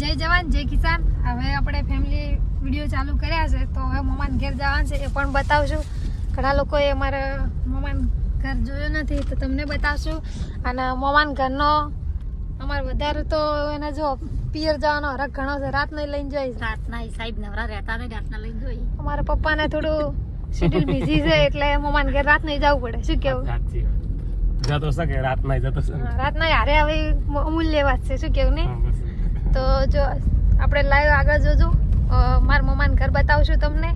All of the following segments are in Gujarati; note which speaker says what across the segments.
Speaker 1: જય જવાન જય કિસાન. હવે આપણે ફેમિલી વીડિયો ચાલુ કર્યા છે તો હવે મમાન ઘેર જવાનું છે એ પણ બતાવશું. ઘણા લોકોએ અમારા મમાન ઘર જોયું નથી તો તમને બતાવશું. અને મમાન ઘરનો અમારે વધારે તો એને જો પિયર જવાનો હરખ ઘણો છે રાત નહીં લઈને જઈશ.
Speaker 2: રાતના સાહેબ નવરા રહેતા ને રાતના લઈ જોઈ
Speaker 1: અમારા પપ્પાને થોડું શેડ્યુલ બિઝી છે એટલે મમાન ઘેર રાત નહીં જવું પડે. શું કેવું?
Speaker 3: જતો શકે રાત નહીં જતો
Speaker 1: રાતના હારે હવે અમૂલ્ય વાત છે શું કેવું ને. તો જો, આપણે લાઈવ આગળ જોજો. મારા મમ્માને ઘર બતાવશું તમને.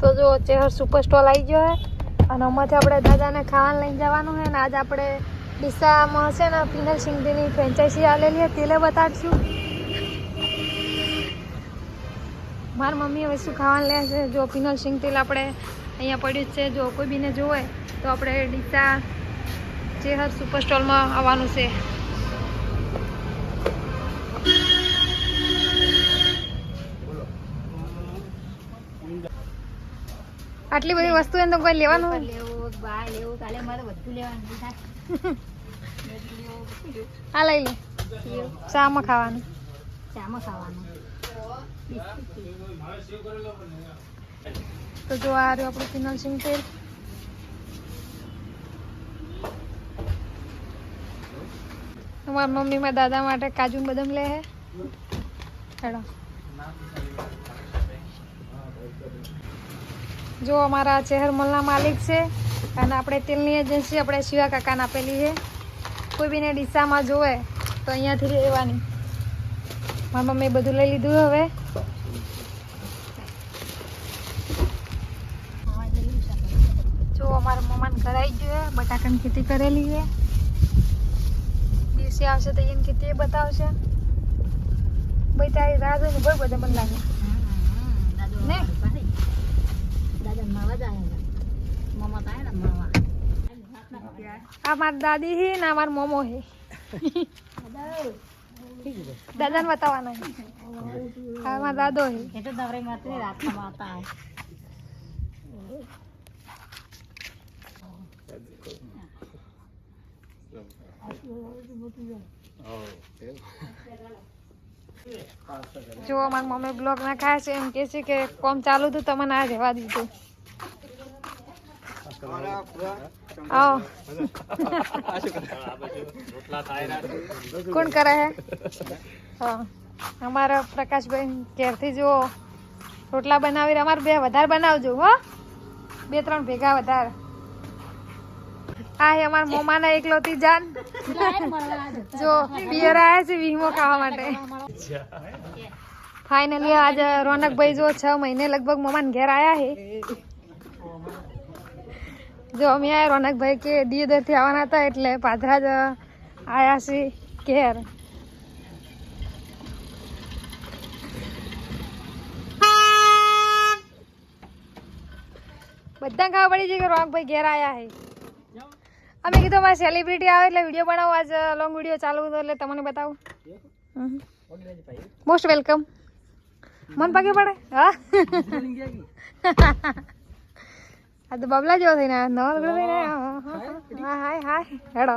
Speaker 1: તો જો, ચેહર સુપર સ્ટોલ આવી ગયો છે અને આમાંથી આપણે દાદાને ખાવાનું લઈને જવાનું છે ને આજે આપણે ડીસામાં છે ને પિનલ સિંગની ફ્રેન્ચાઇઝી આવેલી હતી તેલે બતાડશું. મારી મમ્મી હવે શું ખાવાનું લે છે? જો, પિનલ સિંગ તેલ આપણે અહીંયા પડ્યું જ છે. જો, કોઈ બીને જોવે તો આપણે ડીસા ચેહર સુપર સ્ટોલમાં આવવાનું છે. આટલી બધી વસ્તુ એને તો કોઈ લેવાનું
Speaker 2: લેવું બા લેવું કાલે મારે બધું લેવાનું હા
Speaker 1: આ લઈ લે. ચામાં ખાવાનું.
Speaker 2: ચામાં ખાવાનું.
Speaker 1: તો જો આ રહ્યું આપણું પિનલ સિંગ તેલ મારા મમ્મી મારા દાદા માટે કાજુ બદામ લે હે. હેડો. જો અમારા ચહેરમલના મલના માલિક છે અને આપણે તેલની એજન્સી આપણે શિવા કાકાને આપેલી છે. કોઈ બીને ડીસામાં જોવે તો અહીંયાથી લેવાની. મારા મમ્મીએ બધું લઈ લીધું હવે. જો અમારા મમ્માને ઘર ગયું બટાકાની ખેતી કરેલી છે. દિવસે આવશે તો એની ખેતી બતાવશે. ભાઈ તારી રાહ જોઈને બહુ બધા મને લાગે. ને?
Speaker 2: દાદા મળવા જાય મમ્મા થાય ને મળવા
Speaker 1: આ મારી દાદી છે ને આ મોમો મોમો દાદા ને બતાવવાના છે આ દાદો છે
Speaker 2: એ તો નવરે માત્ર રાતના માતા
Speaker 1: જો મારી મમ્મી બ્લોગ ના ખાય છે એમ કે છે કે કોમ ચાલુ હતું તમને આ જવા દીધું કોણ કરે હે? હા. અમારા પ્રકાશભાઈ ઘેરથી જુઓ. રોટલા બનાવી અમારે બે વધારે બનાવજો હો. બે ત્રણ ભેગા વધારે. આ હે અમારા મોમાના એકલોતી જાન. જો પિયર આવ્યા છે વીમો ખાવા માટે. ફાઇનલી આજે રોનકભાઈ જો છ મહિને લગભગ મોમાન ઘેર આયા હે. જો અમે આ રોનકભાઈ કે દિયોદર આવવાના હતા એટલે પાદરા જ આવ્યા છે ઘેર. બધા ખબર પડી છે કે રોનકભાઈ ઘેર આયા છે અમે કીધું અમારે સેલિબ્રિટી આવે એટલે વીડિયો બનાવો. આજ લોંગ વીડિયો ચાલુ હતો એટલે તમને બતાવું. મોસ્ટ વેલકમ મન પાકે પડે? હા? આ તો બબલા જેવો થઈને આવ્યો, નવો લગડો થઈને આવ્યો. હા, હા, હા હાય હાય હેડો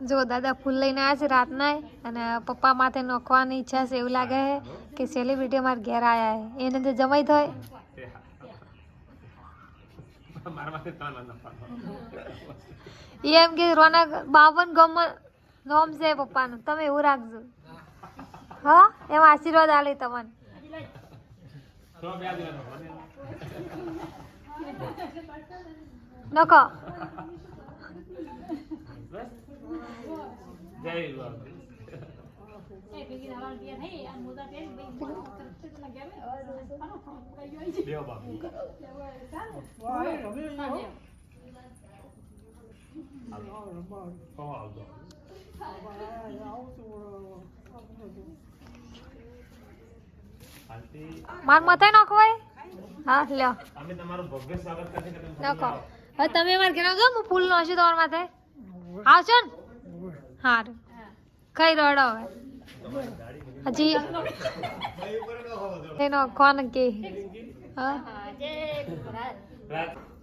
Speaker 1: જો દાદા ફૂલ લઈને આવ્યા છે રાતના અને પપ્પા માથે નોખવાની ઈચ્છા છે એવું લાગે છે કે સેલિબ્રિટી અમારા ઘેર આવ્યા છે. એને તો જમાઈ થાય એમ કે રોનક બાવન ગમ નોમ છે પપ્પાનું. તમે એવું રાખજો. હા? એમ આશીર્વાદ આલે તમને.
Speaker 3: તો બે દિવસનો મને.
Speaker 1: નખો
Speaker 3: બસ. જય. શાંતિ
Speaker 1: માર માથે નાખો હા લ્યો.
Speaker 3: અમે તમારું ભવ્ય સ્વાગત કરશે
Speaker 1: નાખો. હવે તમે મારે ઘેર આવજો હું ફૂલ નાખશું તમારા માથે. આવશો ને. હારું. કઈ રડો હજી? એનો કોણ કે?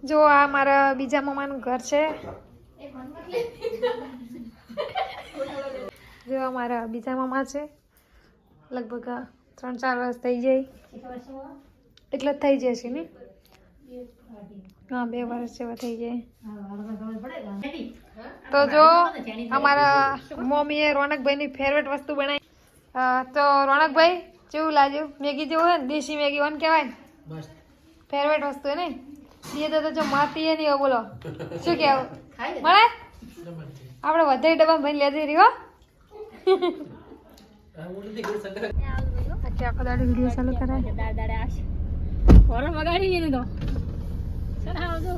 Speaker 1: જો આ મારા બીજા મમ્માનું ઘર છે. જો આ મારા બીજા મમ્મા છે. લગભગ ત્રણ ચાર વર્ષ થઈ જાય. એટલે થઈ જશે ને? હા બે વર્ષ જેવા થઈ જાય તો જો અમારા મમ્મીએ રોનકભાઈની ફેવરેટ વસ્તુ બનાવી તો રોનકભાઈ કેવું લાગ્યું મેગી જેવું હોય ને દેશી મેગી ઓન કહેવાય ને ફેવરેટ વસ્તુ હે ને એ તો જો માતી નહીં હોય બોલો શું કહેવું મળે આપણે વધારે ડબ્બા ભાઈ લેતી રહ્યો આખો દાડી વીડિયો ચાલુ કરાય
Speaker 2: ફોરન વગાડી ને તો. સર આવજો